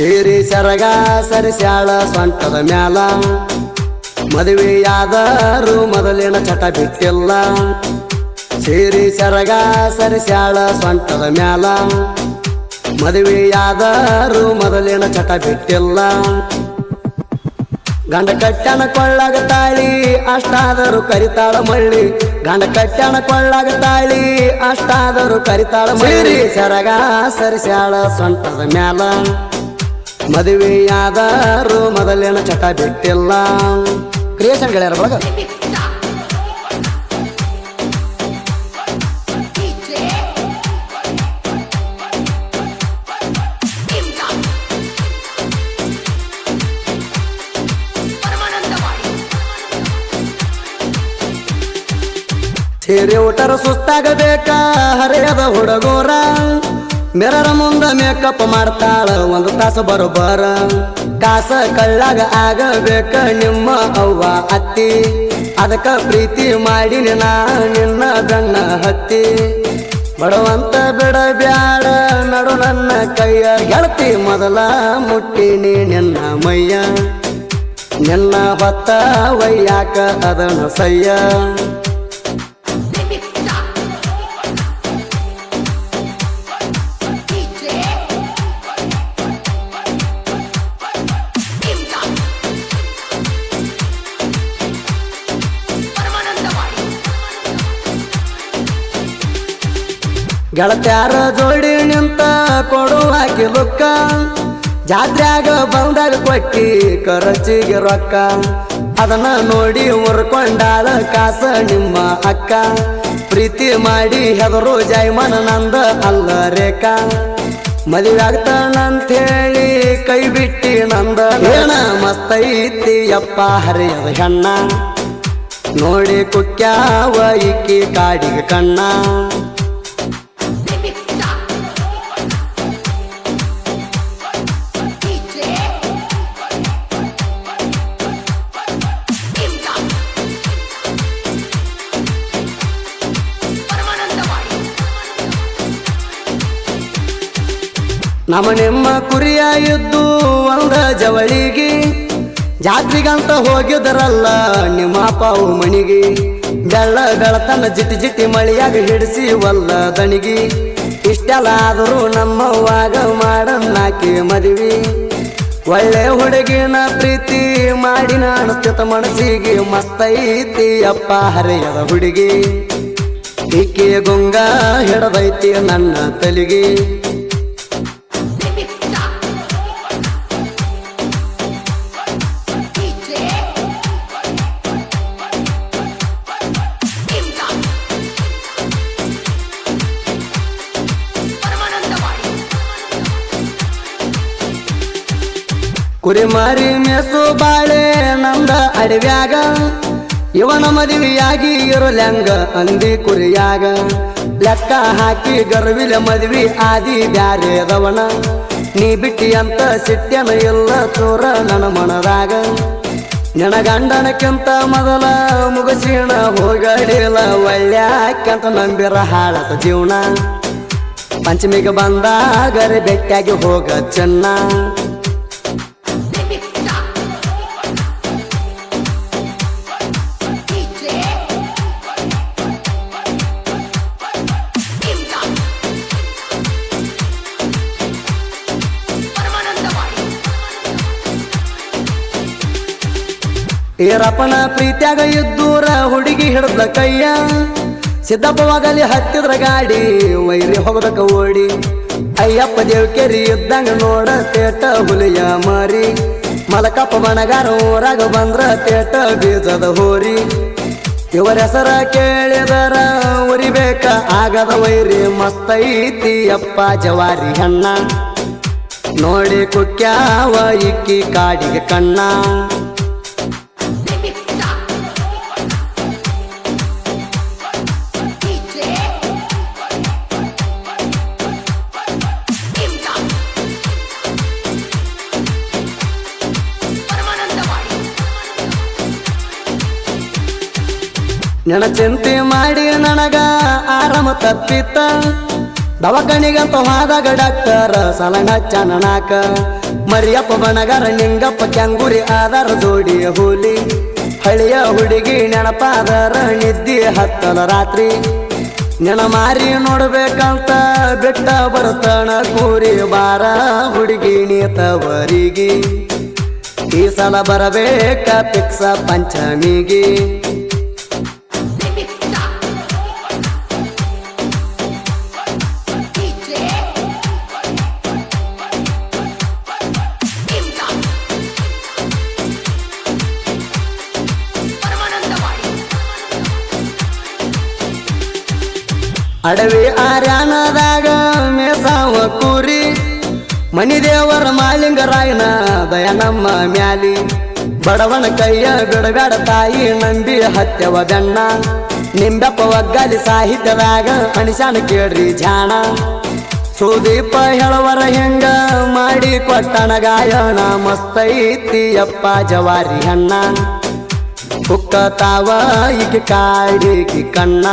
ಸೀರಿ ಸರಗ ಸರಿಸ್ಯಾಳ ಸೊಂಟದ ಮ್ಯಾಲ. ಮದುವೆಯಾದರೂ ಮೊದಲಿನ ಚಟ ಬಿಟ್ಟಿಲ್ಲ. ಸೀರಿ ಸರಿ ಸರಿಸ್ಯಾಳ ಸೊಂಟದ ಮ್ಯಾಲ. ಮದುವೆಯಾದರೂ ಮೊದಲಿನ ಚಟ ಬಿಟ್ಟಿಲ್ಲ. ಗಂಡ ಕಟ್ಟಣ ಕೊಳ್ಳಾಗ ತಾಳಿ ಅಷ್ಟಾದರೂ ಕರಿತಾಳ ಮಳ್ಳಿ. ಗಂಡ ಕಟ್ಟಣ ಕೊಳ್ಳಾಗ ತಾಳಿ ಅಷ್ಟಾದರೂ ಕರಿತಾಳ ಮಳ್ಳಿ. ಸರಿ ಸರಿಸ್ಯಾಳ ಸೊಂಟದ ಮ್ಯಾಲ. ಮದುವೆಯಾದರೂ ಮೊದಲೇನ ಚಟ ಬಿಟ್ಟಿಲ್ಲ. ಕ್ರಿಯೇಷನ್ ಗೆಳೆಯರ ಬಳಗ. ಸೇರಿ ಊಟರು ಸುಸ್ತಾಗಬೇಕಾ? ಹರಿಯದ ಹುಡುಗೋರ. ಮಿರರ ಮುಂದ ಮೇಕಪ್ ಮಾಡ್ತಾಳ, ಒಂದು ತಾಸು ಬರೋಬರ ಕಾಸ ಕಳ್ಳಾಗ ಆಗಬೇಕ ನಿಮ್ಮ ಅವ್ವ ಅತ್ತಿ. ಅದಕ್ಕ ಪ್ರೀತಿ ಮಾಡಿ ನಾ, ನಿನ್ನ ಬೆನ್ನ ಹತ್ತಿ. ಬಡವಂತ ಬಿಡ ಬ್ಯಾಡ, ನಡು ನನ್ನ ಕೈಯ ಗೆಳತಿ ಮೊದಲ ಮುಟ್ಟಿನಿ ನಿನ್ನ ಮೈಯ. ನಿನ್ನ ಹೊತ್ತ ವಯ್ಯಾಕ ಅದನ್ನು ಸಯ್ಯ ಗೆಳತ್ಯಾರ ಜೋಡಿ ನಿಂತ ಕೊಡು ಹಾಕಿ ಲುಕ್ಕ ಜಾತ್ರ್ಯಾಗ ಬಂದಾಗ ಕೊಟ್ಟಿ ಖರ್ಚಿಗೆ ರೊಕ್ಕ. ಅದನ್ನ ನೋಡಿ ಮುರ್ಕೊಂಡಾಳ ಕಾಸ ನಿಮ್ಮ ಅಕ್ಕ. ಪ್ರೀತಿ ಮಾಡಿ ಹೆದರು ಜೈಮನ ನಂದ ಅಲ್ಲ ರೇಖಾ. ಮದುವೆ ಆಗ್ತಾನಂತೇಳಿ ಕೈ ಬಿಟ್ಟಿ ನಂದ ಏನ ಮಸ್ತೈತಿ ಅಪ್ಪ ಹರಿಯದ ಹೆಣ್ಣ ನೋಡಿ ಕುಕ್ಕ್ಯಾವ ಇಕ್ಕಿ ಕಾಡಿಗೆ ಕಣ್ಣ. ನಮ್ಮ ನಿಮ್ಮ ಒಂದ ಜವಳಿಗೆ. ಜಾತ್ರಿಗಂತ ಹೋಗಿದರಲ್ಲ ನಿಮ್ಮ ಪಾವು ಮಣಿಗೆ. ಬೆಳ್ಳ ಬೆಳತನ ಜಿಟಿ ಜಿಟಿ ಮಳಿಯಾಗ ಹಿಡಿಸಿ ಒಲ್ಲ ದಣಿಗಿ. ಇಷ್ಟೆಲ್ಲ ಆದರೂ ನಮ್ಮವಾಗ ಮಾಡನ್ನಾಕಿ ಮದುವೆ. ಒಳ್ಳೆ ಹುಡುಗಿನ ಪ್ರೀತಿ ಮಾಡಿ ನಾನು ಸ್ಥಿತ ಮನಸ್ಸಿಗೆ ಮಸ್ತೈತಿ ಅಪ್ಪ ಹರೆಯದ ಹುಡುಗಿ. ಈಕೆ ಗುಂಗ ಹಿಡದೈತಿ ನನ್ನ ತಲಿಗೆ. ಕುರಿ ಮಾರಿ ಮೆಸು ಬಾಳೆ ನಂದ ಅಡವ್ಯಾಗ. ಇವನ ಮದುವೆಯಾಗಿ ಇರಲ್ಯಾಂಗ ಅಂದಿ ಕುರಿಯಾಗ. ಲೆಕ್ಕ ಹಾಕಿ ಗರ್ವಿಲ ಮದ್ವಿ ಆದಿ ಬ್ಯಾರೆದವನ ನೀ ಬಿಟ್ಟಿ ಅಂತ ಸಿಟ್ಯನ ಇಲ್ಲ ತೋರ ನನ್ನ ಮನದಾಗ. ಗಂಡನಕ್ಕಿಂತ ಮೊದಲ ಮುಗಸಿಣ ಹೋಗಡಿಲ್ಲ ಒಳ್ಳ್ಯಾಕಂತ ನಂಬಿರ ಹಾಳತ ಜೀವನ. ಪಂಚಮಿಗೆ ಬಂದಾಗರೆ ಬೆಟ್ಟಾಗಿ ಹೋಗ ಚೆನ್ನ. ಈರಪ್ಪನ ಪ್ರೀತ್ಯಾಗ ಇದ್ದೂರ ಹುಡುಗಿ ಹಿಡ್ದ ಕೈಯ. ಸಿದ್ದಪ್ಪವಾಗಲಿ ಹತ್ತಿದ್ರ ಗಾಡಿ, ವೈರಿ ಹೋಗದಕ್ಕ ಓಡಿ. ಅಯ್ಯಪ್ಪ ದೇವ್ಕೆರಿ ಇದ್ದಂಗ ನೋಡ ತೇಟ ಹುಲಿಯ ಮಾರಿ. ಮಲಕಪ್ಪ ಬಣಗಾರ ಊರಾಗ ಬಂದ್ರ ತೇಟ ಬೀಜದ ಹೋರಿ. ಇವರ ಹೆಸರ ಕೇಳಿದರ ಉರಿಬೇಕ ಆಗದ ವೈರಿ ಮಸ್ತೈತಿ ಅಪ್ಪ ಜವಾರಿ ಹಣ್ಣ ನೋಡಿ ಕುಕ್ಯಾವ ಇಕ್ಕಿ ಕಾಡಿಗೆ ಕಣ್ಣ. ನೆನ ಚಿಂತೆ ಮಾಡಿ ನನಗ ಆರಾಮ ತಪ್ಪಿತ್ತ ದವಾಖಾನಿಗಂತ ಹೋದಾಗ ಡಾಕ್ಟರ್ ಸಲಹ ಚನನಾಕ. ನನಕ ಮರಿಯಪ್ಪ ಬಣಗಾರ, ನಿಂಗಪ್ಪ ಕೆಂಗುರಿ ಆಧಾರ ಜೋಡಿ ಹುಲಿ. ಹಳಿಯ ಹುಡುಗಿ ನೆನಪಾದರ ನಿದ್ದಿ ಹತ್ತಲ ರಾತ್ರಿ. ನೆನ ಮಾರಿ ನೋಡ್ಬೇಕಂತ ಬಿಟ್ಟ ಬರ್ತಣ ಕೂರಿ ಬಾರ ಹುಡುಗಿ ನೀತವರಿಗೆ ಈ ಸಲ ಬರಬೇಕ ಪಿಕ್ಸ ಪಂಚಮಿಗೆ. ಅಡವಿ ಆರ್ಯಾನದಾಗ ಮೇಸಾವ ಕೂರಿ. ಮನಿ ದೇವರ ಮಾಲಿಂಗರಾಯನ ದಯ ನಮ್ಮ ಮ್ಯಾಲಿ. ಬಡವನ ಕೈಯ ಗಡಗಡ ತಾಯಿ ನಂಬಿ ಹತ್ಯವ ಬೆಣ್ಣ ನಿಂಬೆಪ್ಪ ಒಗ್ಗಲಿ ಸಾಹಿತ್ಯದಾಗ ಅನಿಶಾನ ಕೇಳ್ರಿ ಜಾಣ ಸುದೀಪ ಹೇಳವರ ಹೆಂಗ ಮಾಡಿ ಕೊಟ್ಟಣ ಗಾಯನ ಮಸ್ತೈತಿ ಅಪ್ಪ ಜವಾರಿ ಅಣ್ಣ. ಕುಕ್ಕ ತಾವ ಈಗ ಕಾಡಿಗೆ ಕಣ್ಣ.